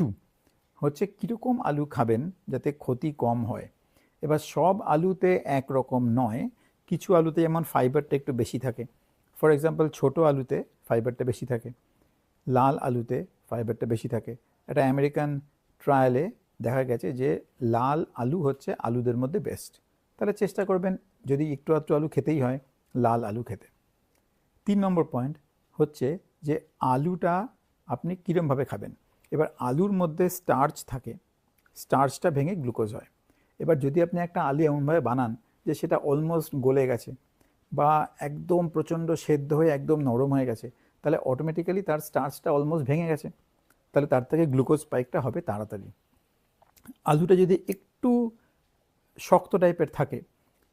Two হচ্ছে কীরকম আলু খাবেন যাতে ক্ষতি কম হয়? এবার সব আলুতে একরকম নয়। কিছু আলুতে যেমন ফাইবারটা একটু বেশি থাকে। ফর এক্সাম্পল ছোট আলুতে ফাইবারটা বেশি থাকে। লাল আলুতে ফাইবারটা বেশি থাকে। একটা আমেরিকান ট্রায়ালে দেখা গেছে যে লাল আলু হচ্ছে আলুদের মধ্যে বেস্ট তাহলে চেষ্টা করবেন যদি একটু আধটু আলু খেতেই হয়, লাল আলু খেতে। তিন নম্বর পয়েন্ট হচ্ছে যে আলুটা আপনি কীরমভাবে খাবেন? এবার আলুর মধ্যে স্টার্চ থাকে স্টার্চটা ভেঙে গ্লুকোজ হয়। এবার যদি আপনি একটা আলু এমনভাবে বানান যে সেটা অলমোস্ট গলে গেছে বা একদম প্রচণ্ড সেদ্ধ হয়ে একদম নরম হয়ে গেছে, তাহলে অটোমেটিক্যালি তার স্টার্চটা অলমোস্ট ভেঙে গেছে। তাহলে তার থেকে গ্লুকোজ স্পাইকটা হবে তাড়াতাড়ি। আলুটা যদি একটু শক্ত টাইপের থাকে,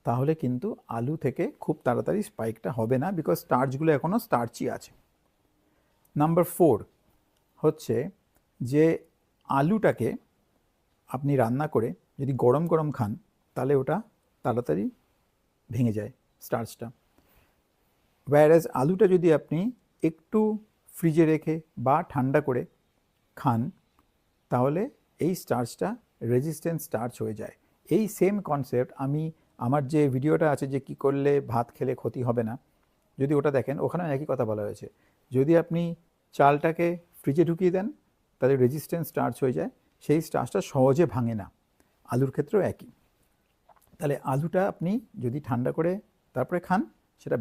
তাহলে কিন্তু আলু থেকে খুব তাড়াতাড়ি স্পাইকটা হবে না বিকজ স্টার্চগুলো এখনও স্টার্চই আছে। নাম্বার ফোর হচ্ছে যে আলুটাকে আপনি রান্না করে যদি গরম গরম খান, তাহলে ওটা তাড়াতাড়ি ভেঙে যায় স্টার্চটা ওয়্যারাজ আলুটা যদি আপনি একটু ফ্রিজে রেখে বা ঠান্ডা করে খান, তাহলে এই স্টার্চটা রেজিস্ট্যান্ট স্টার্চ হয়ে যায়। এই সেম কনসেপ্ট আমি আমার যে ভিডিওটা আছে যে কি করলে ভাত খেলে ক্ষতি হবে না, যদি ওটা দেখেন ওখানে একই কথা বলা হয়েছে। যদি আপনি চালটাকে ফ্রিজে ঢুকিয়ে দেন তাহলে রেজিস্ট্যান্স স্টার্চ হয়ে যায়, সেই স্টার্চটা সহজে ভাঙে না। আলুর ক্ষেত্রেও একই। তাহলে আলুটা আপনি যদি ঠান্ডা করে তারপরে খান, সেটা